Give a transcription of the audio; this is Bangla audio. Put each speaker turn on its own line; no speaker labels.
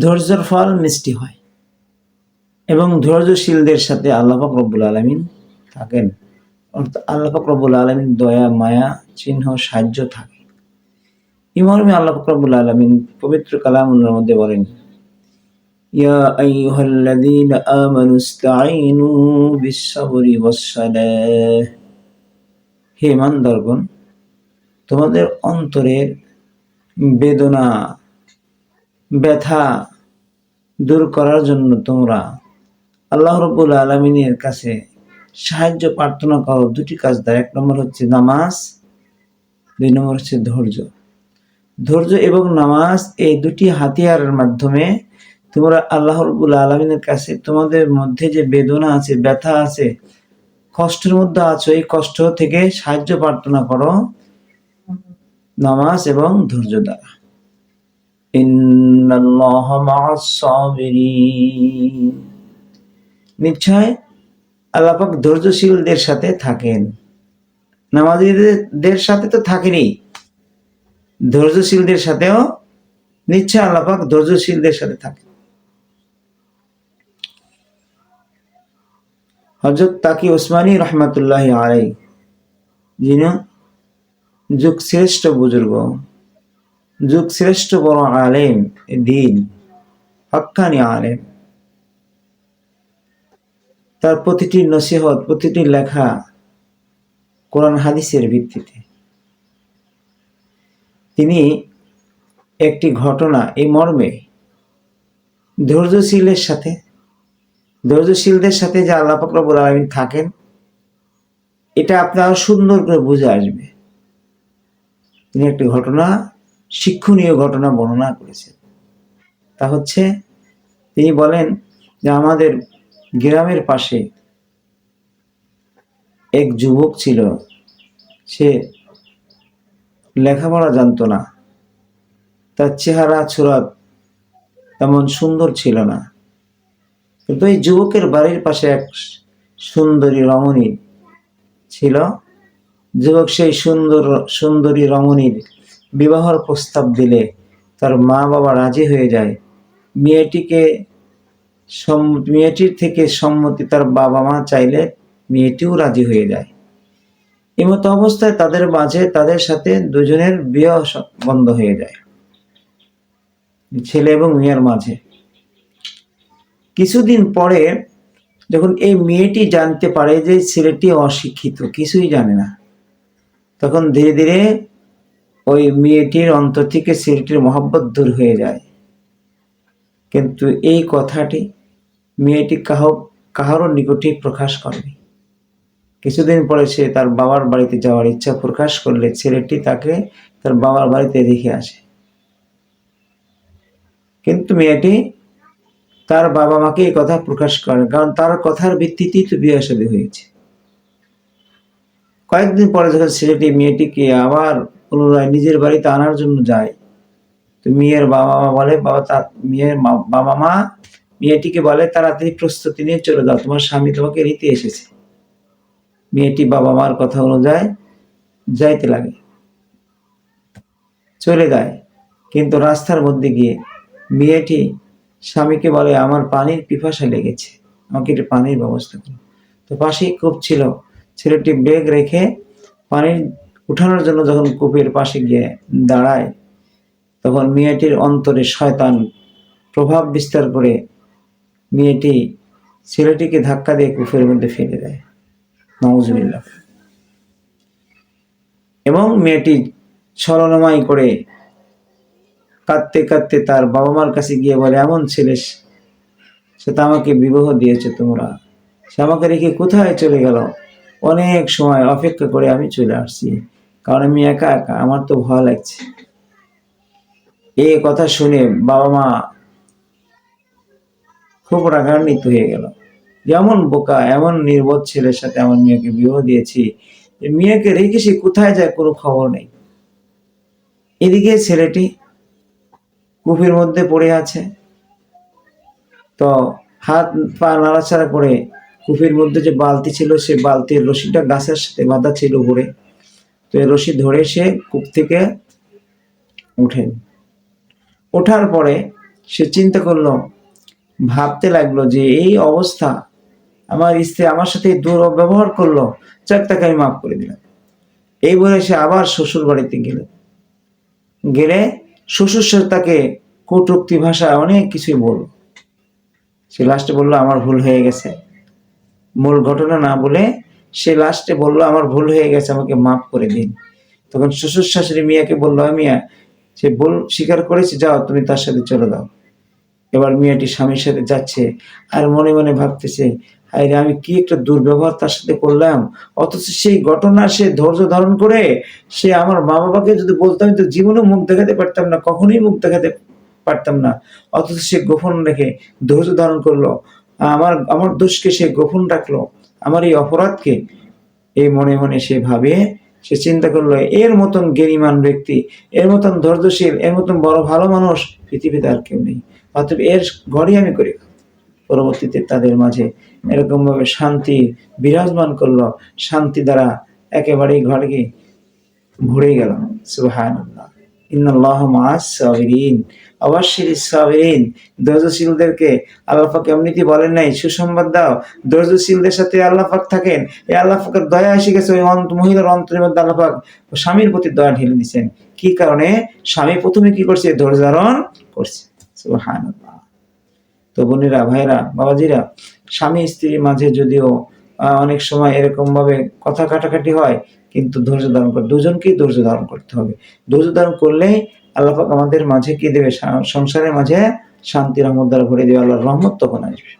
ধৈর্যের ফল মিষ্টি হয়। এবং ধৈর্যশীলদের সাথে আল্লাহ পাক রব্বুল আলমিন থাকেন। অর্থাৎ আল্লাহ পাক রব্বুল আলমিন দয়া, মায়া, চিহ্ন, সাহায্য থাকে। ইমর্মে আল্লাহ পাক রব্বুল আলমিন পবিত্র কালামুল্লার মধ্যে বলেন, ইয়া আইয়ুহাল্লাযীনা আমানু তোমাদের অন্তরের বেদনা ব্যথা দূর করার জন্য তোমরা আল্লাহ রব্বুল আলমিনের কাছে সাহায্য প্রার্থনা করো। দুটি কাজ দ্বারা এক নম্বর হচ্ছে নামাজ, দুই নম্বর হচ্ছে ধৈর্য। ধৈর্য এবং নামাজ এই দুটি হাতিয়ারের মাধ্যমে তোমরা আল্লাহ রব্বুল আলমিনের কাছে তোমাদের মধ্যে যে বেদনা আছে, ব্যথা আছে, কষ্টের মধ্যে আছো, এই কষ্ট থেকে সাহায্য প্রার্থনা করো। নামাজ এবং ধৈর্য দ্বারা। নিশ্চয় আল্লাপাক ধৈর্যশীলদের সাথে থাকেন। নামাজীদের সাথে তো থাকেনি। ধৈর্যশীলদের সাথেও নিশ্চয় আল্লাপাক ধৈর্যশীলদের সাথে থাকেন। হজরত তাকি ওসমানী রহমতুল্লাহ আলাই যিনি যুগ শ্রেষ্ঠ বুজুর্গ। যুগ শ্রেষ্ঠ বড় আলেম, দিন হক্কানি আলেম। তার প্রতিটি নসিহত, প্রতিটি লেখা কোরআন হাদিসের ভিত্তিতে। তিনি একটি ঘটনা এই মর্মে ধৈর্যশীলের সাথে, ধৈর্যশীলদের সাথে যে আল্লাহ ফকরবুল আলমিন থাকেন, এটা আপনার সুন্দর করে বুঝে আসবে। তিনি একটি ঘটনা শিক্ষণীয় ঘটনা বর্ণনা করেছেন তা হচ্ছে, তিনি বলেন যে আমাদের গ্রামের পাশে এক যুবক ছিল, সে লেখাপড়া জানতো না। তার চেহারা ছুরাত তেমন সুন্দর ছিল না। কিন্তু এই যুবকের বাড়ির পাশে এক সুন্দরী রমণী ছিল। যুবক সেই সুন্দর, সুন্দরী রমণীর বিবাহর প্রস্তাব দিলে তার মা বাবা রাজি হয়ে যায়। মেয়েটিকে মেয়েটির থেকে সম্মতি তার বাবা মা চাইলে মেয়েটিও রাজি হয়ে যায়। এমতো অবস্থায় তাদের মাঝে তাদের সাথে দুজনের বিয়ে বন্ধ হয়ে যায়। ছেলে এবং মেয়ের মাঝে। কিছুদিন পরে যখন এই মেয়েটি জানতে পারে যে ছেলেটি অশিক্ষিত, কিছুই জানে না, তখন ধীরে ধীরে ওই মেয়েটির অন্তর থেকে ছেলেটির মহব্বত দূর হয়ে যায়। কিন্তু এই কথাটি মেয়েটি কাহ, কাহারও নিকটে প্রকাশ করেনি। কিছুদিন পরে সে তার বাবার বাড়িতে যাওয়ার ইচ্ছা প্রকাশ করলে ছেলেটি তাকে তার বাবার বাড়িতে রেখে আসে। কিন্তু মেয়েটি তার বাবা মাকে এই কথা প্রকাশ করে, কারণ তার কথার ভিত্তিতেই তো বিয়ে হয়েছে। কয়েকদিন পরে যখন ছেলেটি মেয়েটিকে আবার পুনরায় নিজের বাড়িতে আনার জন্য যায়। তো মেয়ের বাবা মা বলে, বাবা তার মেয়ের বাবা মা মেয়েটিকে বলে, তাড়াতাড়ি প্রস্তুতি নিয়ে চলে যাও, তোমার স্বামী তোমাকে নিতে এসেছে। মেয়েটি বাবা মার কথা অনুযায়ী যাইতে লাগে। চলে যায়। কিন্তু রাস্তার মধ্যে গিয়ে মেয়েটি স্বামীকে বলে, আমার পানির পিপাসা লেগেছে, আমাকে একটু পানির ব্যবস্থা করো। তো পাশেই কূপ ছিল, ছেলেটি ব্যাগ রেখে পানি উঠানোর জন্য যখন কূপের পাশে গিয়ে দাঁড়ায়, তখন মেয়েটির অন্তরে শয়তান প্রভাব বিস্তার করে মেয়েটি ছেলেটিকে ধাক্কা দিয়ে কূপের মধ্যে ফেলে দেয়। নওয়াজুবিল্লাহ এবং মেয়েটি ছলনমাই করে কাঁদতে কাঁদতে তার বাবা মার কাছে গিয়ে বলে, এমন ছেলে, সে তো আমাকে বিবাহ দিয়েছে তোমরা। সে আমাকে রেখে কোথায় চলে গেল? অনেক সময় অপেক্ষা করে আমি চলে আসছি, কারণ আমি একা একা, আমার তো ভয় লাগছে। এই কথা শুনে বাবা মা খুব রাগান্বিত হয়ে গেল। যেমন বোকা, এমন নির্বোধ ছেলের সাথে আমার মেয়েকে বিবাহ দিয়েছি মেয়েকে রেখে সে কোথায় যায় কোনো খবর নেই। এদিকে ছেলেটি কূপের মধ্যে পড়ে আছে, তো হাত পা নাড়াচাড়া করে কূপের মধ্যে যে বালতি ছিল সে বালতির রশিটা গাছের সাথে বাঁধা ছিল ঘুরে তো এই রশি ধরে সে কূপ থেকে উঠেন ওঠার পরে সে চিন্তা করল, ভাবতে লাগল যে এই অবস্থা আমার স্ত্রী আমার সাথে দুর্ব্যবহার করল, যাক তাকে আমি মাফ করে দিলাম। এই বলে সে আবার শ্বশুর বাড়িতে গেল। গেলে শ্বশুর সাথে তাকে কটুক্তি ভাষায় অনেক কিছুই বলল। সে লাস্টে বলল, আমার ভুল হয়ে গেছে। মূল ঘটনা না বলে সে লাস্টে বলল, আমার ভুল হয়ে গেছে, আমাকে মাফ করে দিন। তখন শ্বশুর শাশুড়ি মিয়াকে বলল মিয়া, সে ভুল স্বীকার করেছে, যাও, তুমি তার সাথে চলে দাও। এবার মিয়াটি স্বামীর সাথে যাচ্ছে আর মনে মনে ভাবতেছে আরে আমি কি একটা দুর্ব্যবহার তার সাথে করলাম? অথচ সেই ঘটনা সে ধৈর্য ধারণ করে, সে আমার মা বাবাকে যদি বলতাম তো জীবনেও মুখ দেখাতে পারতাম না, কখনোই মুখ দেখাতে পারতাম না। অথচ সে গোপন রেখে ধৈর্য ধারণ করল। আমার আমার দোষকে সে গোপন রাখল। আমার এই অপরাধকে এই মনে মনে সে ভাবে, সে চিন্তা করল, এর মতন জ্ঞানীমান ব্যক্তি, এর মতন ধৈর্যশীল, এর মতন বড় ভালো মানুষ পৃথিবীতে আর কেউ নেই। অতএব এর ঘরই আমি করি। পরবর্তীতে তাদের মাঝে এরকম ভাবে শান্তি বিরাজমান করল। শান্তি দ্বারা একেবারেই ঘরকে ভরে গেল সুবহানাল্লাহ। এমনিতে বলেন নাই দাও। সাথে থাকেন। এই দয়া এসে গেছে, ওই মহিলার মধ্যে স্বামীর প্রতি দয়া ঢেলে দিচ্ছেন কি কারণে? স্বামী প্রথমে কি করছে? ধৈর্য ধারণ করছে। তো বোনেরা ভাইরা বাবাজিরা, স্বামী স্ত্রীর মাঝে যদিও অনেক সময় এরকম ভাবে কথা কাটাকাটি হয়, কিন্তু ধৈর্য ধারণ করে, দুজনকেই ধৈর্য ধারণ করতে হবে। ধৈর্য ধারণ করলেই আল্লাহাক আমাদের মাঝে কি দেবে? সংসারের মাঝে শান্তি রহমত দ্বারা ভরে দেবে, আল্লাহর রহমত তখন আসবে।